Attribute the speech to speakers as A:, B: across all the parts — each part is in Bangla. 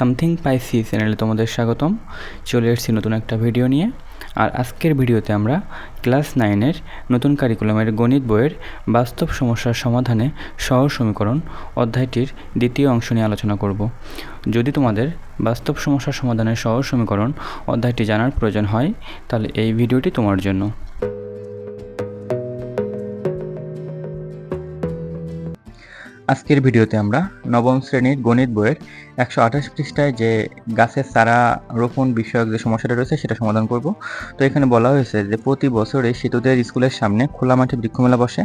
A: সামথিং পাইসি চ্যানেলে তোমাদের স্বাগতম। চলে এসেছি নতুন একটা ভিডিও নিয়ে। আর আজকের ভিডিওতে আমরা ক্লাস নাইনের নতুন কারিকুলামের গণিত বইয়ের বাস্তব সমস্যার সমাধানে সহজ সমীকরণ অধ্যায়টির দ্বিতীয় অংশ নিয়ে আলোচনা করব। যদি তোমাদের বাস্তব সমস্যার সমাধানের সহজ সমীকরণ অধ্যায়টি জানার প্রয়োজন হয়, তাহলে এই ভিডিওটি তোমার জন্য। আজকের ভিডিওতে আমরা নবম শ্রেণির গণিত বইয়ের একশো আঠাশ পৃষ্ঠায় যে গাছের চারা রোপণ বিষয়ক যে সমস্যাটা রয়েছে সেটা সমাধান করব। তো এখানে বলা হয়েছে যে প্রতি বছরে সেতুদের স্কুলের সামনে খোলা মাঠে বৃক্ষমেলা বসে।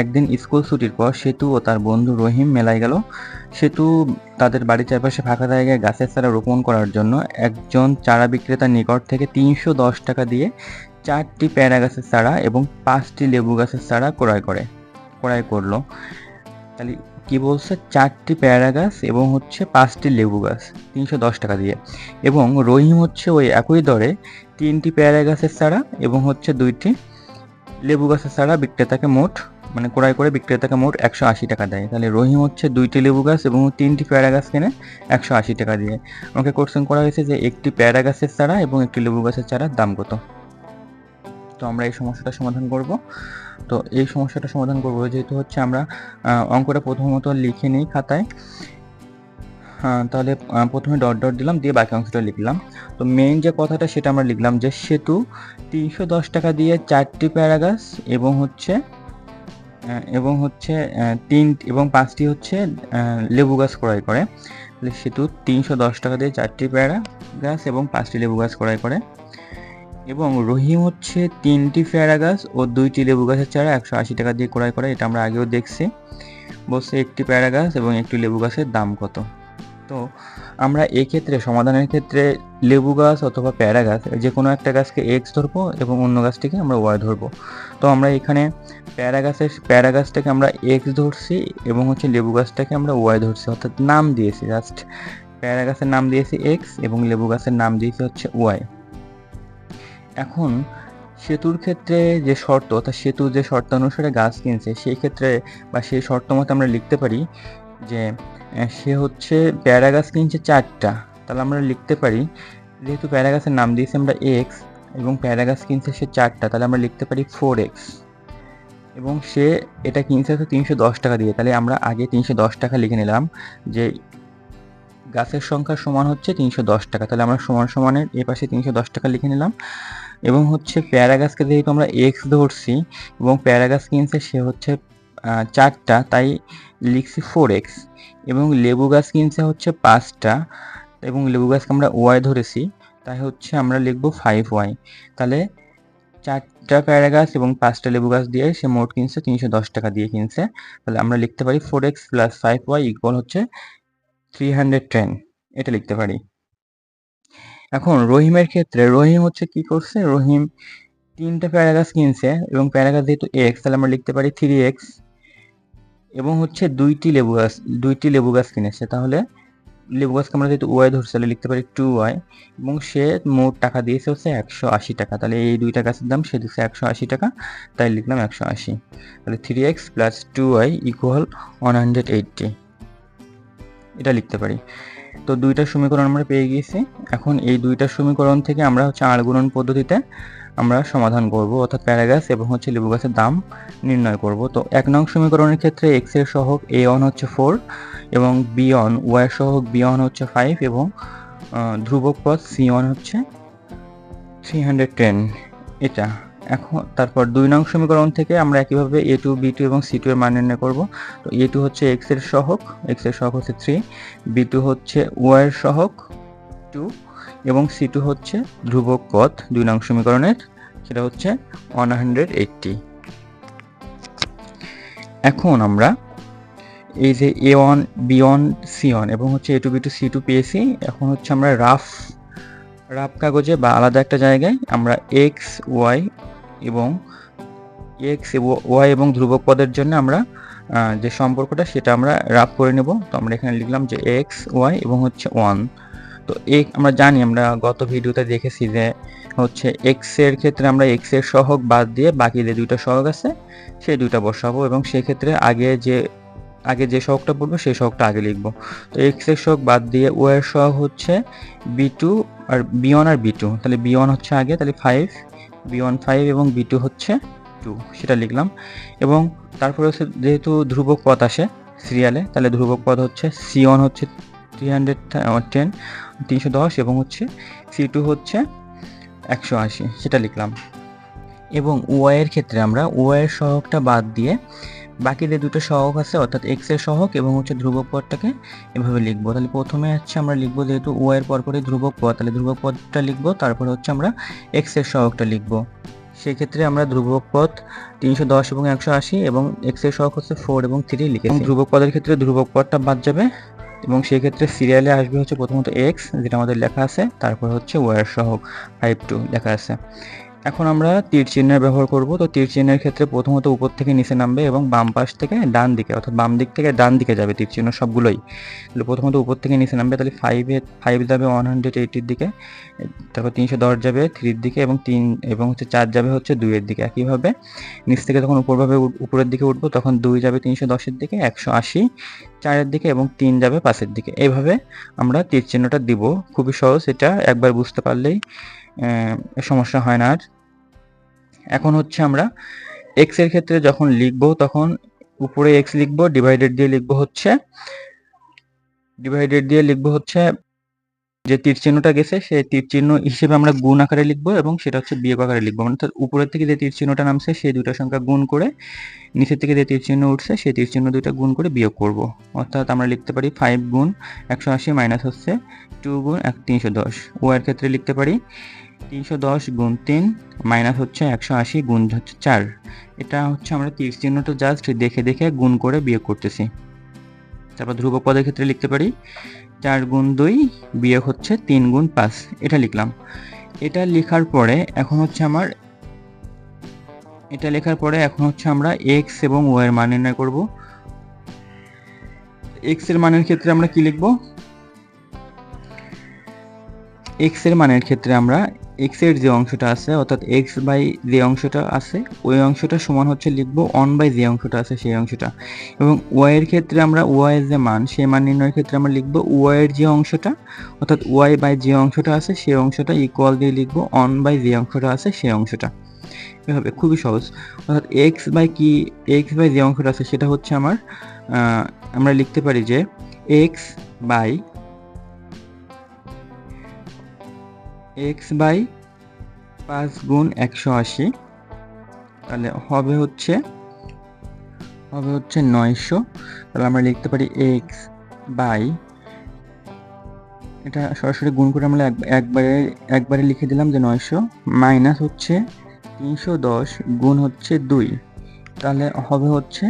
A: একদিন স্কুল ছুটির পর সেতু ও তার বন্ধু রহিম মেলায় গেল। সেতু তাদের বাড়ির চারপাশে ফাঁকা জায়গায় গাছের চারা রোপণ করার জন্য একজন চারা বিক্রেতার নিকট থেকে তিনশো দশ টাকা দিয়ে চারটি প্যারা গাছের চারা এবং পাঁচটি লেবু গাছের চারা ক্রয় করে, ক্রয় করল। তাহলে কি বলছে? চারটি পেয়ারা গাছ এবং হচ্ছে পাঁচটি লেবু গাছ, তিনশো দশ টাকা দিয়ে। এবং রহিম হচ্ছে ওই একই দরে তিনটি পেয়ারা গাছের চারা এবং হচ্ছে দুইটি লেবু গাছের চারা বিক্রেতাকে মোট মানে ক্রয় করে বিক্রেতাকে মোট একশো আশি টাকা দেয়। তাহলে রহিম হচ্ছে দুইটি লেবু গাছ এবং তিনটি পেয়ারা গাছ কেনে একশো আশি টাকা দিয়ে। আমাকে কোশ্চেন করা হয়েছে যে একটি পেয়ারা গাছের চারা এবং একটি লেবু গাছের চারার দাম কত? তো আমরা এই সমস্যাটা সমাধান করব। তো এই সমস্যাটা সমাধান করব যেহেতু হচ্ছে আমরা অঙ্কটা প্রথমত লিখে নিই খাতায়। তাহলে প্রথমে ডট ডট দিলাম, দিয়ে বাকি অংশটা লিখলাম। তো মেইন যে কথাটা সেটা আমরা লিখলাম যে সেতু তিনশো দশ টাকা দিয়ে চারটি প্যারাগাস এবং হচ্ছে এবং হচ্ছে তিন, এবং পাঁচটি হচ্ছে লেবু গাছ ক্রয় করে। সেতু তিনশো দশ টাকা দিয়ে চারটি প্যারা গাছ এবং পাঁচটি লেবু গাছ ক্রয় করে। এবং রহিম হচ্ছে তিনটি পেয়ারা গাছ ও দুইটি লেবু গাছের চারা, একশো আশি টাকা দিয়ে ক্রয় করে, এটা আমরা আগেও দেখছি। বসে, একটি পেয়ারা গাছ এবং একটি লেবু গাছের দাম কত? তো আমরা এক্ষেত্রে, সমাধানের ক্ষেত্রে লেবু গাছ অথবা প্যারা গাছ যে কোনো একটা গাছকে এক্স ধরবো এবং অন্য গাছটিকে আমরা ওয়াই ধরবো। তো আমরা এখানে প্যারা গাছের, প্যারা গাছটাকে আমরা এক্স ধরছি এবং হচ্ছে লেবু গাছটাকে আমরা ওয়াই ধরছি, অর্থাৎ নাম দিয়েছি। জাস্ট প্যারা গাছের নাম দিয়েছি এক্স এবং লেবু গাছের নাম দিয়েছি হচ্ছে ওয়াই এখন সেতুর ক্ষেত্রে যে শর্ত অর্থাৎ সেতু যে শর্ত অনুসারে গাছ কিনছে, সেই ক্ষেত্রে বা সেই শর্ত মতো আমরা লিখতে পারি যে সে হচ্ছে প্যারা গাছ কিনছে চারটা। তাহলে আমরা লিখতে পারি, যেহেতু প্যারা গাছের নাম দিয়েছি আমরা এক্স এবং প্যারা গাছ কিনছে সে চারটা, তাহলে আমরা লিখতে পারি ফোর এক্স এবং সে এটা কিনছে হচ্ছে তিনশো দশ টাকা দিয়ে। তাহলে আমরা আগে তিনশো দশ টাকা লিখে নিলাম যে, গাছের সংখ্যা সমান হচ্ছে তিনশো দশ টাকা। তাহলে আমরা সমান সমানের এ পাশে তিনশো দশ টাকা লিখে নিলাম। এবং হচ্ছে প্যারা গাছকে যেহেতু আমরা এক্স ধরছি এবং প্যারা গাছ কিনছে সে হচ্ছে চারটা, তাই লিখছি ফোর এক্স এবং লেবু গাছ কিনছে হচ্ছে পাঁচটা এবং লেবু গাছকে আমরা ওয়াই ধরেছি, তাই হচ্ছে আমরা লিখব ফাইভ ওয়াই তাহলে চারটা প্যারা গাছ এবং পাঁচটা লেবু গাছ দিয়ে সে মোট কিনছে তিনশো দশ টাকা দিয়ে কিনছে। তাহলে আমরা লিখতে পারি four X plus five Y equal হচ্ছে থ্রি হান্ড্রেড টেন এটা লিখতে পারি। এখন রহিমের ক্ষেত্রে রহিম হচ্ছে কি করছে? রহিম তিনটা প্যারাগাস কিনছে এবং প্যারাগাস যেহেতু এক্স তাহলে আমরা লিখতে পারি থ্রি এক্স এবং হচ্ছে দুইটি লেবু গাছ, দুইটি লেবু গাছ কিনেছে। তাহলে লেবু গাছকে আমরা যেহেতু ওয়াই ধরছি, তাহলে লিখতে পারি টু ওয়াই এবং সে মোট টাকা দিয়েছে হচ্ছে একশো আশি টাকা। তাহলে এই দুইটা গাছের দাম সে দিচ্ছে একশো আশি টাকা, তাই লিখলাম একশো আশি। তাহলে three x plus two y equal one hundred eighty এটা লিখতে পারি। তো দুইটা সমীকরণ আমরা পেয়ে গিয়েছি। এখন এই দুইটা সমীকরণ থেকে আমরা হচ্ছে আড়গুণন পদ্ধতিতে আমরা সমাধান করব, অর্থাৎ প্যারাগাস এবং হচ্ছে লেবু গাছের দাম নির্ণয় করব। তো এক নং সমীকরণের ক্ষেত্রে এক্সের সহক এ ওয়ান হচ্ছে ফোর এবং বি ওয়ান ওয়াই সহক বি ওয়ান হচ্ছে ফাইভ এবং ধ্রুবক পদ সি ওয়ান হচ্ছে থ্রি হান্ড্রেড টেন এটা এখন তারপর দুই নং সমীকরণ থেকে আমরা একইভাবে এ টু বি টু এবং সি টু এর মান নির্ণয় করব। তো এ টু হচ্ছে এক্সের সহক এক্সের সহক হচ্ছে থ্রি বি টু হচ্ছে ওয়াই এর সহক টু এবং সি টু হচ্ছে ধ্রুবক পথ দুই নং সমীকরণের, সেটা হচ্ছে ওয়ান হান্ড্রেড এইটটি এখন আমরা এই যে a one b one c one এবং হচ্ছে a two b two c two পেয়েছি, এখন হচ্ছে আমরা রাফ রাফ কাগজে বা আলাদা একটা জায়গায় আমরা এক্স ওয়াই এবং এক্স ওয়াই এবং ধ্রুবক পদের জন্য আমরা যে সম্পর্কটা সেটা আমরা রাফ করে নেব। তো আমরা এখানে লিখলাম যে এক্স ওয়াই এবং হচ্ছে ওয়ান তো এক আমরা জানি, আমরা গত ভিডিওতে দেখেছি যে হচ্ছে এক্সের ক্ষেত্রে আমরা এক্সের সহগ বাদ দিয়ে বাকি যে দুইটা সহগ আছে, সেই দুইটা বসাবো এবং সেক্ষেত্রে আগে যে আগে যে সহগটা পড়ব, সেই সহগটা আগে লিখব। তো এক্সের সহগ বাদ দিয়ে ও এর সহগ হচ্ছে বি টু আর বি ওয়ান আর বি টু তাহলে বি ওয়ান হচ্ছে আগে, তাহলে ফাইভ বি ওয়ান ফাইভ এবং বি টু হচ্ছে টু সেটা লিখলাম। এবং তারপরে হচ্ছে যেহেতু ধ্রুবক পথ আসে সিরিয়ালে তাহলে ধ্রুবক পথ হচ্ছে সি ওয়ান হচ্ছে থ্রি হান্ড্রেড টেন তিনশো দশ এবং হচ্ছে সি টু হচ্ছে একশো আশি, সেটা লিখলাম। এবং ওয়াইয়ের ক্ষেত্রে আমরা ওয়াইয়ের সহগটা বাদ দিয়ে বাকি যে দুটো সহগ আছে, অর্থাৎ এক্সের সহগ এবং হচ্ছে ধ্রুবক পদটাকে এভাবে লিখব। তাহলে প্রথমে হচ্ছে আমরা লিখব যেহেতু ও এর পরপরই ধ্রুবক পদ, তাহলে ধ্রুবক পদটা লিখব, তারপরে হচ্ছে আমরা এক্সের সহগটা লিখব। সেক্ষেত্রে আমরা ধ্রুবক পদ তিনশো দশ এবং একশো আশি এবং এক্সের সহগ হচ্ছে ফোর এবং থ্রি লিখেছি। ধ্রুবক পদের ক্ষেত্রে ধ্রুবক পদটা বাদ যাবে এবং সেই ক্ষেত্রে সিরিয়ালে আসবে হচ্ছে প্রথমত এক্স যেটা আমাদের লেখা আছে, তারপর হচ্ছে ওয়ার সহগ ফাইভ টু লেখা আছে। এখন আমরা তীর চিহ্নের ব্যবহার করব। তো তীর চিহ্নের ক্ষেত্রে প্রথমত উপর থেকে নিচে নামবে এবং বাম পাশ থেকে ডান দিকে, অর্থাৎ বাম দিক থেকে ডান দিকে যাবে তীর চিহ্ন সবগুলোই। তাহলে প্রথমত উপর থেকে নিচে নামবে, তাহলে ফাইভে ফাইভ যাবে ওয়ান হান্ড্রেড এইটির দিকে, তারপর তিনশো দশ যাবে থ্রির দিকে এবং তিন, এবং হচ্ছে চার যাবে হচ্ছে দুইয়ের দিকে। একইভাবে নিচ থেকে যখন উপরভাবে উপরের দিকে উঠবো, তখন দুই যাবে তিনশো দশের দিকে, একশো আশি চারের দিকে এবং তিন যাবে পাঁচের দিকে। এইভাবে আমরা তীর চিহ্নটা দিব। খুবই সহজ, এটা একবার বুঝতে পারলেই সমস্যা হয় না আর। এখন হচ্ছে আমরা এক্সের ক্ষেত্রে যখন লিখব তখন উপরে এক্স লিখব ডিভাইডেড দিয়ে লিখব হচ্ছে ডিভাইডেড দিয়ে লিখব হচ্ছে যে তীর চিহ্নটা গেছে সেই তীর চিহ্ন হিসেবে আমরা গুণ আকারে লিখব এবং সেটা হচ্ছে বিয়োগ আকারে লিখব। মানে উপরের থেকে যে তীর চিহ্নটা নামছে সেই দুটো সংখ্যা গুণ করে নিচের থেকে যে তীর চিহ্ন উঠছে সেই তীর চিহ্ন দুইটা গুণ করে বিয়োগ করব। অর্থাৎ আমরা লিখতে পারি ফাইভ গুণ একশো আশি মাইনাস হচ্ছে টু গুণ এক তিনশো দশ। ও এর ক্ষেত্রে লিখতে পারি তিনশো দশ গুণ তিন মাইনাস হচ্ছে একশো আশি গুণ হচ্ছে চার। এটা হচ্ছে আমরা তীর চিহ্নটা জাস্ট দেখে দেখে গুণ করে বিয়োগ করতেছি। তারপর ধ্রুবক পদের ক্ষেত্রে লিখতে পারি, চার গুণ দুই বিয়োগ হচ্ছে তিন গুণ পাঁচ। এটা লিখলাম। এটা লেখার পরে এখন হচ্ছে আমার, এটা লেখার পরে এখন হচ্ছে আমরা এক্স এবং ওয়াই এর মান নির্ণয় করব। এক্সের মানের ক্ষেত্রে আমরা কি লিখব? এক্সের মানের ক্ষেত্রে আমরা এক্সের যে অংশটা আছে, অর্থাৎ এক্স বাই যে অংশটা আছে, ওই অংশটা সমান হচ্ছে লিখব অন বাই যে অংশটা আছে সেই অংশটা। এবং ওয়াই এর ক্ষেত্রে আমরা ওয়াই এর যে মান, সেই মান নির্ণয়ের ক্ষেত্রে আমরা লিখব ওয়াই এর যে অংশটা, অর্থাৎ ওয়াই বাই যে অংশটা আছে সেই অংশটা ইকুয়াল দিয়ে লিখব অন বাই যে অংশটা আছে সেই অংশটা। এভাবে, খুবই সহজ। অর্থাৎ এক্স বাই কি এক্স বাই যে অংশটা আছে সেটা হচ্ছে আমার আমরা লিখতে পারি যে এক্স বাই এক্স বাই পাঁচ গুণ একশো আশি। তাহলে হবে হচ্ছে হবে হচ্ছে নয়শো। তাহলে আমরা লিখতে পারি এক্স বাই এটা সরাসরি গুণ করে আমরা একবারে একবারে লিখে দিলাম যে নয়শো মাইনাস হচ্ছে তিনশো দশ গুণ হচ্ছে দুই। তাহলে হবে হচ্ছে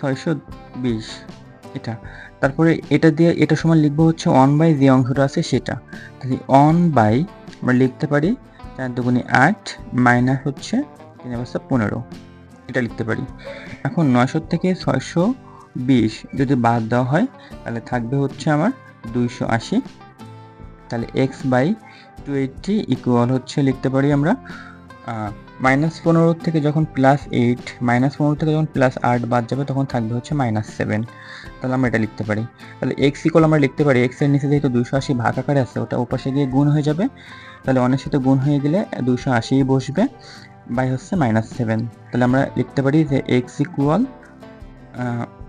A: ছয়শো বিশ এটা। তারপরে এটা দিয়ে, এটা সময় লিখব হচ্ছে অন বাই যে অংশটা আছে সেটা। তাহলে অন বাই আমরা লিখতে পারি চার দুগুণে আট মাইনাস হচ্ছে তিন অবস্থা পনেরো। এটা লিখতে পারি। এখন নয়শো থেকে ছয়শো বিশ যদি বাদ দেওয়া হয়, তাহলে থাকবে হচ্ছে আমার দুইশো আশি। তাহলে x by two eighty equal হচ্ছে লিখতে পারি আমরা মাইনাস পনেরো থেকে যখন প্লাস এইট মাইনাস পনেরো থেকে যখন প্লাস আট বাদ যাবে, তখন থাকবে হচ্ছে মাইনাস সেভেন তাহলে আমরা এটা লিখতে পারি। তাহলে এক্স ইকল আমরা লিখতে পারি এক্সের নিচে যেহেতু দুইশো আশি ভাগ আকারে আছে, ওটা ওপাশে গিয়ে গুণ হয়ে যাবে। তাহলে অনেক সাথে গুণ হয়ে গেলে দুইশো আশি বসবে বাই হচ্ছে মাইনাস সেভেন তাহলে আমরা লিখতে পারি যে এক্স ইকুয়াল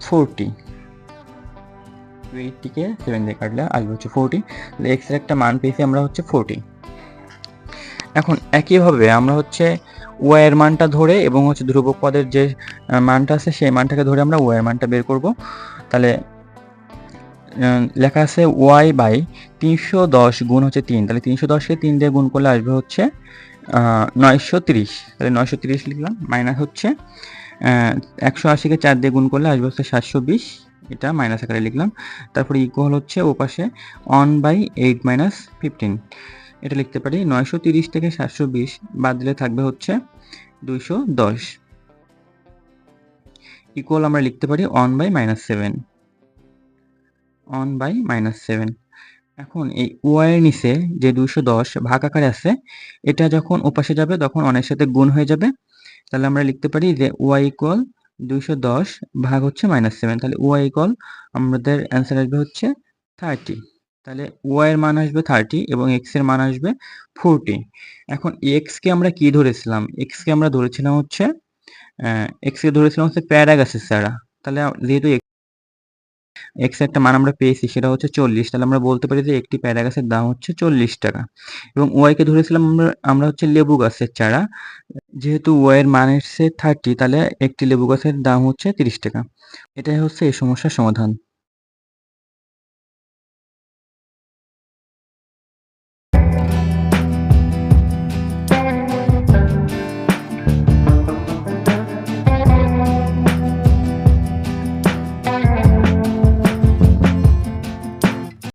A: ফোরটি এইটটিকে সেভেন দিয়ে কাটলে আসবে হচ্ছে ফোরটি তাহলে এক্সের একটা মান পেয়েছি আমরা হচ্ছে ফোরটি এখন একইভাবে আমরা হচ্ছে ওয়াইয়ের মানটা ধরে এবং হচ্ছে ধ্রুবক পদের যে মানটা আছে সেই মানটাকে ধরে আমরা ওয়াইয়ের মানটা বের করব। তাহলে লেখা আছে ওয়াই বাই তিনশো দশ গুণ হচ্ছে তিন। তাহলে তিনশো দশকে তিন দিয়ে গুণ করলে আসবে হচ্ছে নয়শো তিরিশ। তাহলে নয়শো তিরিশ লিখলাম, মাইনাস হচ্ছে একশো আশিকে চার দিয়ে গুণ করলে আসবে হচ্ছে সাতশো বিশ। এটা মাইনাস আকারে লিখলাম। তারপরে ইকুয়াল হচ্ছে ও পাশে one by eight minus fifteen এটা লিখতে পারি, নয়শো তিরিশ থেকে সাতশো বিশ বাদ দিলে থাকবে হচ্ছে দুইশো দশ। ইকুয়াল আমরা লিখতে পারি one by minus seven one by minus seven এখন এই ওয়াইয়ের নিচে যে দুইশো দশ ভাগ আকারে আছে, এটা যখন ওপাশে যাবে তখন অনেক সাথে গুণ হয়ে যাবে। তাহলে আমরা লিখতে পারি যে ওয়াই ইকুয়াল দুইশো দশ ভাগ হচ্ছে মাইনাস সেভেন তাহলে ওয়াই ইকল আমাদের অ্যান্সার আসবে হচ্ছে থার্টি তাহলে ওয়াই এর মান আসবে থার্টি এবং এক্সের মান আসবে ফোরটি এখন এক্সকে আমরা কি ধরেছিলাম? এক্সকে আমরা ধরেছিলাম হচ্ছে এক্সকে ধরেছিলাম হচ্ছে প্যারাগাসের ছাড়া তাহলে যেহেতু এক্স একটা মান আমরা পেয়েছি সেটা হচ্ছে চল্লিশ। তাহলে আমরা বলতে পারি যে একটি প্যারা গাছের দাম হচ্ছে চল্লিশ টাকা। এবং ওয়াইকে ধরেছিলাম আমরা আমরা হচ্ছে লেবু গাছের চারা। যেহেতু ওয়াইয়ের মান এসছে থার্টি তাহলে একটি লেবু গাছের দাম হচ্ছে তিরিশ টাকা। এটাই হচ্ছে এই সমস্যার সমাধান।